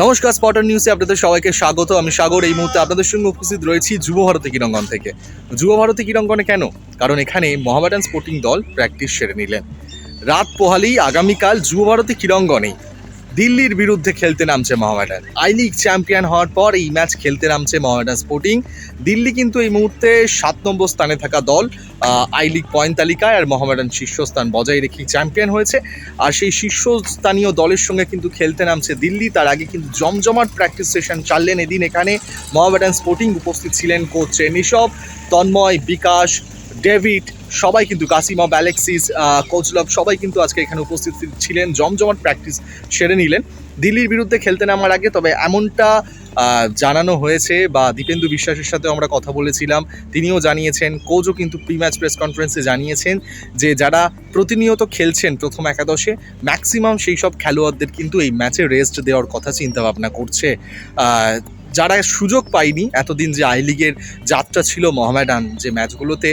নমস্কার স্পটার নিউজে আপনাদের সবাইকে স্বাগত। আমি সাগর, এই মুহূর্তে আপনাদের সঙ্গে উপস্থিত রয়েছি যুব ভারতী ক্রীড়াঙ্গন থেকে। যুব ভারতী ক্রীড়াঙ্গনে কেন? কারণ এখানে মহামেডান স্পোর্টিং দল প্র্যাকটিস সেরে নিলেন। রাত পোহালেই আগামীকাল যুব ভারতী ক্রীড়াঙ্গনে দিল্লির বিরুদ্ধে খেলতে নামছে মহামেডান। আই লিগ চ্যাম্পিয়ন হওয়ার পর এই ম্যাচ খেলতে নামছে মহামেডান স্পোর্টিং। দিল্লি কিন্তু এই মুহূর্তে সাত নম্বর স্থানে থাকা দল আই লিগ পয়েন্ট তালিকায় আর মহামেডান শীর্ষস্থান বজায় রেখে চ্যাম্পিয়ন হয়েছে। আর সেই শীর্ষস্থানীয় দলের সঙ্গে কিন্তু খেলতে নামছে দিল্লি। তার আগে কিন্তু জমজমাট প্র্যাকটিস সেশন চাললেন এদিন এখানে মহামেডান স্পোর্টিং উপস্থিত ছিলেন কোচ নিশব, তন্ময়, বিকাশ, ডেভিড সবাই কিন্তু কাসিমা, অ্যালেক্সিস কোচলভ সবাই কিন্তু আজকে এখানে উপস্থিত ছিলেন, জমজমাট প্র্যাকটিস সেরে নিলেন। দিল্লির বিরুদ্ধে খেলতে নামার আগে, তবে এমনটা জানানো হয়েছে বা দীপেন্দু বিশ্বাসের সাথেও আমরা কথা বলেছিলাম। তিনিও জানিয়েছেন, কোচও কিন্তু প্রি ম্যাচ প্রেস কনফারেন্সে জানিয়েছেন যে যারা প্রতিনিয়ত খেলছেন প্রথম একাদশে ম্যাক্সিমাম সেই সব খেলোয়াড়দের কিন্তু এই ম্যাচে রেস্ট দেওয়ার কথা চিন্তা ভাবনা করছে যারা সুযোগ পায়নি, এতদিন যে আই লিগের যাত্রা ছিল মহামেডান যে ম্যাচগুলোতে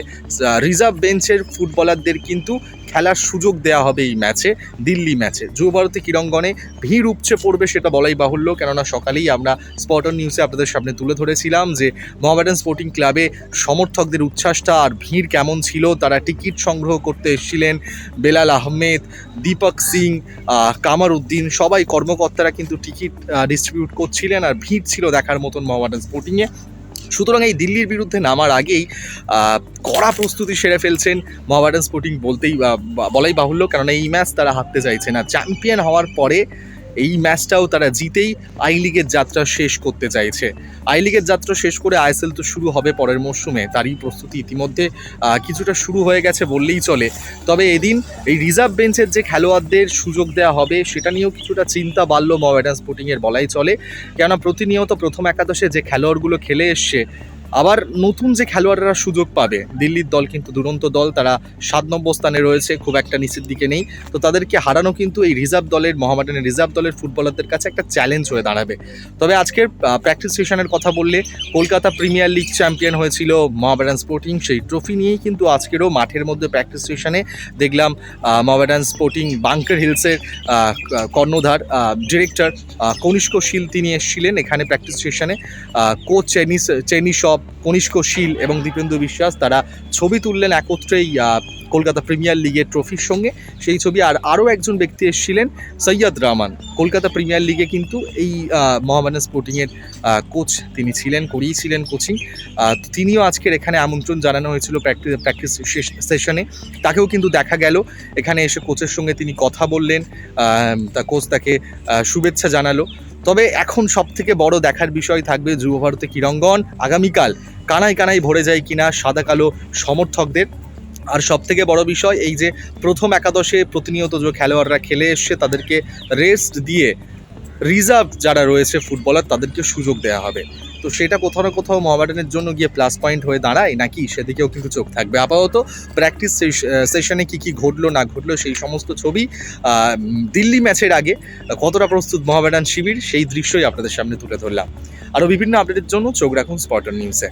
রিজার্ভ বেঞ্চের ফুটবলারদের কিন্তু খেলার সুযোগ দেওয়া হবে এই ম্যাচে, দিল্লি ম্যাচে। যুব ভারতী ক্রীড়াঙ্গনে ভিড় উপচে পড়বে সেটা বলাই বাহুল্য, কেননা সকালেই আমরা স্পটন নিউজে আপনাদের সামনে তুলে ধরেছিলাম যে মহামেডান স্পোর্টিং ক্লাবে সমর্থকদের উচ্ছ্বাসটা আর ভিড় কেমন ছিল, তারা টিকিট সংগ্রহ করতে এসেছিলেন। বেলাল আহমেদ, দীপক সিং কামার উদ্দিন সবাই কর্মকর্তারা কিন্তু টিকিট ডিস্ট্রিবিউট করছিলেন আর ভিড় ছিল দেখার মতন মোহামেডান স্পোর্টিংয়ে সুতরাং এই দিল্লির বিরুদ্ধে নামার আগেই কড়া প্রস্তুতি সেরে ফেলছেন মোহামেডান স্পোর্টিং বলতেই বলাই বাহুল্য। কারণ এই ম্যাচ তারা হারতে চাইছে না। চ্যাম্পিয়ন হওয়ার পরে এই ম্যাচটাও তারা জিতেই আই লিগের যাত্রা শেষ করতে চাইছে। আই লিগের যাত্রা শেষ করে আইএসএল তো শুরু হবে পরের মরশুমে, তারই প্রস্তুতি ইতিমধ্যে কিছুটা শুরু হয়ে গেছে বললেই চলে। তবে এদিন এই রিজার্ভ বেঞ্চের যে খেলোয়াড়দের সুযোগ দেওয়া হবে, সেটা নিয়েও কিছুটা চিন্তা বাড়লো মহামেডান স্পোর্টিংয়ের বলাই চলে। কেননা প্রতিনিয়ত প্রথম একাদশে যে খেলোয়াড়গুলো খেলে এসছে আবার নতুন যে খেলোয়াড়রা সুযোগ পাবে, দিল্লির দল কিন্তু দুরন্ত দল, তারা সাত নম্বর স্থানে রয়েছে, খুব একটা নিচের দিকে নেই। তো তাদেরকে হারানো কিন্তু এই রিজার্ভ দলের মহামেডানের রিজার্ভ দলের ফুটবলারদের কাছে একটা চ্যালেঞ্জ হয়ে দাঁড়াবে। তবে আজকের প্র্যাকটিস সেশনের কথা বললে, কলকাতা প্রিমিয়ার লিগ চ্যাম্পিয়ন হয়েছিল মহামেডান স্পোর্টিং, সেই ট্রফি নিয়েই কিন্তু আজকেরও মাঠের মধ্যে প্র্যাকটিস সেশনে দেখলাম মহামেডান স্পোর্টিং বাংকার হিলসের কর্ণধার ডিরেক্টর কনিষ্ক শীল তিনি এসেছিলেন এখানে প্র্যাকটিস সেশনে কোচ চেনিস চেনিসব কনিষ্ক শীল এবং দীপেন্দু বিশ্বাস, তারা ছবি তুললেন একত্রেই কলকাতা প্রিমিয়ার লিগের ট্রফির সঙ্গে সেই ছবি। আর আরও একজন ব্যক্তি এসেছিলেন, সৈয়দ রহমান কলকাতা প্রিমিয়ার লিগে কিন্তু এই মোহামেডান স্পোর্টিংয়ের কোচ তিনি ছিলেন, করিয়েছিলেন কোচিং তিনিও আজকের এখানে আমন্ত্রণ জানানো হয়েছিল প্র্যাকটিস প্র্যাকটিস সেশনে তাকেও কিন্তু দেখা গেল। এখানে এসে কোচের সঙ্গে তিনি কথা বললেন তা কোচ তাকে শুভেচ্ছা জানালো। তবে এখন সব থেকে বড় দেখার বিষয় থাকবে যুব ভারতে ক্রীড়াঙ্গন। আগামীকাল কানায় কানায় ভরে যায় কিনা সাদা কালো সমর্থকদের। আর সব থেকে বড় বিষয় এই যে প্রথম একাদশে প্রতিনিয়ত যে খেলোয়াড়রা খেলে এসছে, তাদেরকে রেস্ট দিয়ে রিজার্ভ যারা রয়েছে ফুটবলার তাদেরকে সুযোগ দেওয়া হবে। তো সেটা কোথাও না কোথাও মহামেডানের জন্য গিয়ে প্লাস পয়েন্ট হয়ে দাঁড়ায়, নাকি সেদিকেও কিন্তু চোখ থাকবে? আপাতত প্র্যাকটিস সেশনে কি কি ঘটলো, না ঘটলো, সেই সমস্ত ছবি দিল্লি ম্যাচের আগে কতটা প্রস্তুত মহামেডান শিবির, সেই দৃশ্যই আপনাদের সামনে তুলে ধরলাম। আরও বিভিন্ন আপডেটের জন্য চোখ রাখুন স্পটন নিউজে